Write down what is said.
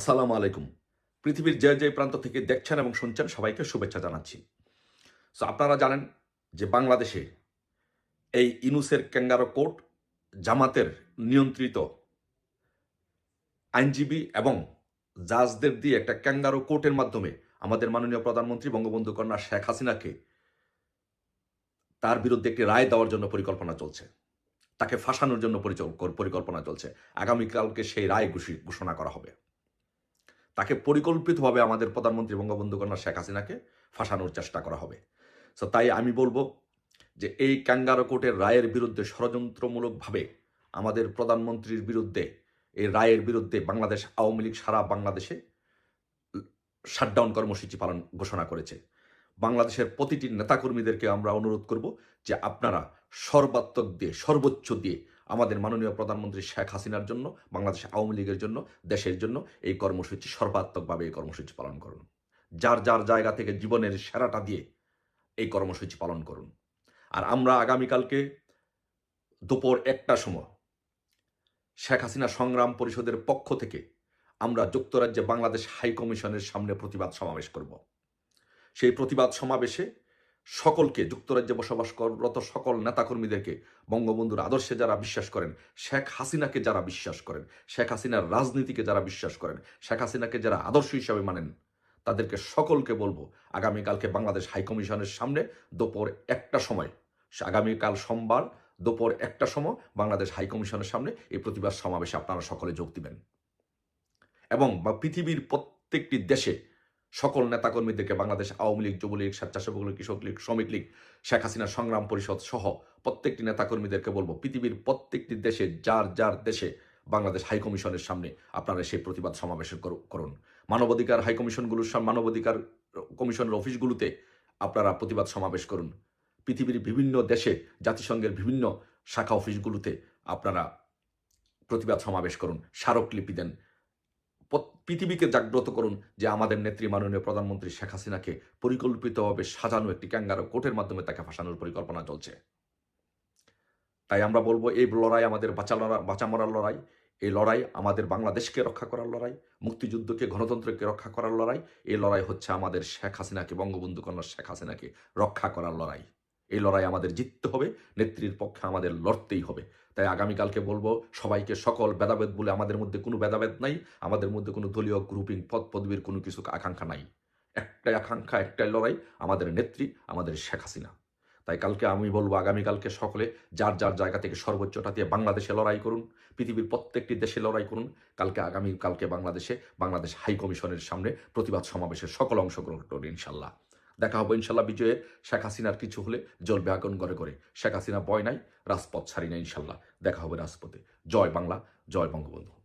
আসসালামু আলাইকুম। পৃথিবীর যে যে প্রান্ত থেকে দেখছেন এবং শুনছেন, সবাইকে শুভেচ্ছা জানাচ্ছি। সো আপনারা জানেন যে বাংলাদেশে এই ইনুসের ক্যাঙ্গারো কোর্ট জামাতের নিয়ন্ত্রিত আইনজীবী এবং জাজদের দিয়ে একটা ক্যাঙ্গারো কোর্টের মাধ্যমে আমাদের মাননীয় প্রধানমন্ত্রী বঙ্গবন্ধু কন্যা শেখ হাসিনাকে তার বিরুদ্ধে একটি রায় দেওয়ার জন্য পরিকল্পনা চলছে। তাকে ফাঁসানোর জন্য পরিকল্পনা চলছে। আগামীকালকে সেই রায় ঘোষি- ঘোষণা করা হবে। তাকে পরিকল্পিতভাবে আমাদের প্রধানমন্ত্রী বঙ্গবন্ধু কন্যা শেখ হাসিনাকে ফাঁসানোর চেষ্টা করা হবে। সো তাই আমি বলব যে এই ক্যাঙ্গারো কোর্টের রায়ের বিরুদ্ধে ষড়যন্ত্রমূলকভাবে আমাদের প্রধানমন্ত্রীর বিরুদ্ধে, এই রায়ের বিরুদ্ধে বাংলাদেশ আওয়ামী লীগ সারা বাংলাদেশে শাটডাউন কর্মসূচি পালন ঘোষণা করেছে। বাংলাদেশের প্রতিটি নেতাকর্মীদেরকে আমরা অনুরোধ করব যে আপনারা সর্বাত্মক দিয়ে, সর্বোচ্চ দিয়ে আমাদের মাননীয় প্রধানমন্ত্রী শেখ হাসিনার জন্য, বাংলাদেশ আওয়ামী লীগের জন্য, দেশের জন্য এই কর্মসূচি সর্বাত্মকভাবে এই কর্মসূচি পালন করুন। যার যার জায়গা থেকে জীবনের সেরাটা দিয়ে এই কর্মসূচি পালন করুন। আর আমরা আগামীকালকে দুপুর একটা সময় শেখ হাসিনা সংগ্রাম পরিষদের পক্ষ থেকে আমরা যুক্তরাজ্যে বাংলাদেশ হাই কমিশনের সামনে প্রতিবাদ সমাবেশ করব। সেই প্রতিবাদ সমাবেশে সকলকে, যুক্তরাজ্যে বসবাস করত সকল নেতাকর্মীদেরকে, বঙ্গবন্ধুর আদর্শে যারা বিশ্বাস করেন, শেখ হাসিনাকে যারা বিশ্বাস করেন, শেখ হাসিনার রাজনীতিকে যারা বিশ্বাস করেন, শেখ হাসিনাকে যারা আদর্শ হিসাবে মানেন, তাদেরকে সকলকে বলব, আগামীকালকে বাংলাদেশ হাইকমিশনের সামনে দুপুর একটা সময়, আগামীকাল সোমবার দুপুর একটা সময় বাংলাদেশ হাইকমিশনের সামনে এই প্রতিবাদ সমাবেশে আপনারা সকলে যোগ দিবেন। এবং বা পৃথিবীর প্রত্যেকটি দেশে সকল নেতাকর্মীদেরকে বাংলাদেশ আওয়ামী লীগ, যুবলীগ, স্বেচ্ছাসেবক লীগ, কৃষক লীগ, শ্রমিক লীগ, শেখ হাসিনা সংগ্রাম পরিষদ সহ প্রত্যেকটি নেতাকর্মীদেরকে বলব, পৃথিবীর প্রত্যেকটি দেশে, যার যার দেশে বাংলাদেশ হাই কমিশনের সামনে আপনারা সেই প্রতিবাদ সমাবেশ করু- করুন। মানবাধিকার হাই কমিশনগুলোর সামনে মানবাধিকার কমিশনের অফিসগুলোতে আপনারা প্রতিবাদ সমাবেশ করুন। পৃথিবীর বিভিন্ন দেশে, জাতিসংঘের বিভিন্ন শাখা অফিসগুলোতে আপনারা প্রতিবাদ সমাবেশ করুন। স্মারকলিপি দেন। পৃথিবীকে জাগ্রত করুন যে আমাদের নেত্রী মাননীয় প্রধানমন্ত্রী শেখ হাসিনাকে পরিকল্পিতভাবে সাজানো একটি ক্যাঙ্গারো কোর্টের মাধ্যমে তাকে ফাঁসানোর পরিকল্পনা চলছে। তাই আমরা বলব, এই লড়াই আমাদের বাঁচা লড়াই বাঁচা মরার লড়াই, এই লড়াই আমাদের বাংলাদেশকে রক্ষা করার লড়াই, মুক্তিযুদ্ধকে, গণতন্ত্রকে রক্ষা করার লড়াই, এই লড়াই হচ্ছে আমাদের শেখ হাসিনাকে, বঙ্গবন্ধু কন্যা শেখ হাসিনাকে রক্ষা করার লড়াই। এই লড়াই আমাদের জিততে হবে, নেত্রীর পক্ষে আমাদের লড়তেই হবে। তাই আগামীকালকে বলব, সবাইকে সকল ভেদাভেদ বলে আমাদের মধ্যে কোনো ভেদাভেদ নাই, আমাদের মধ্যে কোনো দলীয় গ্রুপিং পদ পদবীর কোনো কিছু আকাঙ্ক্ষা নাই। একটাই আকাঙ্ক্ষা, একটাই লড়াই, আমাদের নেত্রী, আমাদের শেখ হাসিনা। তাই কালকে আমি বলব আগামীকালকে সকলে যার যার জায়গা থেকে সর্বোচ্চটা দিয়ে বাংলাদেশে লড়াই করুন, পৃথিবীর প্রত্যেকটি দেশে লড়াই করুন, কালকে আগামী কালকে বাংলাদেশে, বাংলাদেশ হাই কমিশনের সামনে প্রতিবাদ সমাবেশের সকল অংশগ্রহণ করুন ইনশাল্লাহ। দেখা হব ইনশাল্লাহ বিজয়ে। শেখ হাসিনার কিছু হলে জ্বলবে আগুন করে করে শেখ হাসিনা বয় নাই, রাজপথ ছাড়ি না ইনশাল্লাহ। দেখা হবে রাজপথে। জয় বাংলা, জয় বঙ্গবন্ধু।